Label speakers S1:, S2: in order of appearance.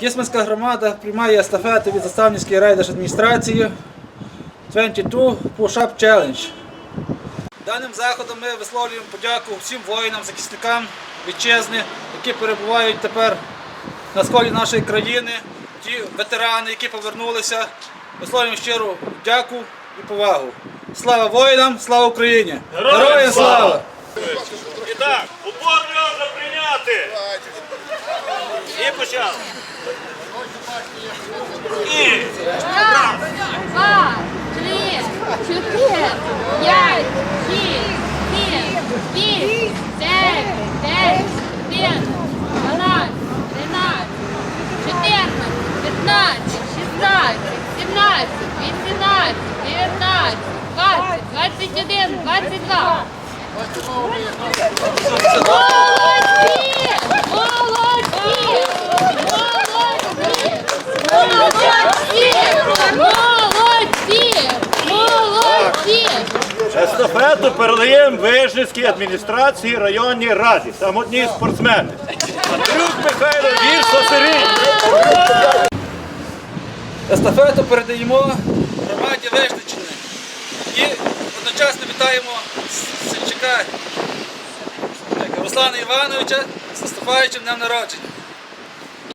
S1: Кисменська громада приймає естафету від Заставницької райдержадміністрації 22 Push-Up Challenge. Даним заходом ми висловлюємо подяку всім воїнам, захисникам вітчизни, які перебувають тепер на сході нашої країни, ті ветерани, які повернулися. Висловлюємо щиру дяку і повагу. Слава воїнам, слава Україні! Героям слава!
S2: І так, можна прийняти. І почали. І
S3: Раз, два, три, чотири, п'ять, шість, сім, вісім, дев'ять, десять, одинадцять, дванадцять, тринадцять, чотирнадцять, п'ятнадцять, шістнадцять, сімнадцять, вісімнадцять, дев'ятнадцять, двадцять, двадцять один, двадцять два.
S2: Естафету передаємо Вижницькій адміністрації районній раді. Там одні спортсмени. Андрюк Михайло Гірса Сирій.
S1: Естафету передаємо громаді Вижничини і одночасно вітаємо Сенчака Руслана Івановича з наступаючим днем народження.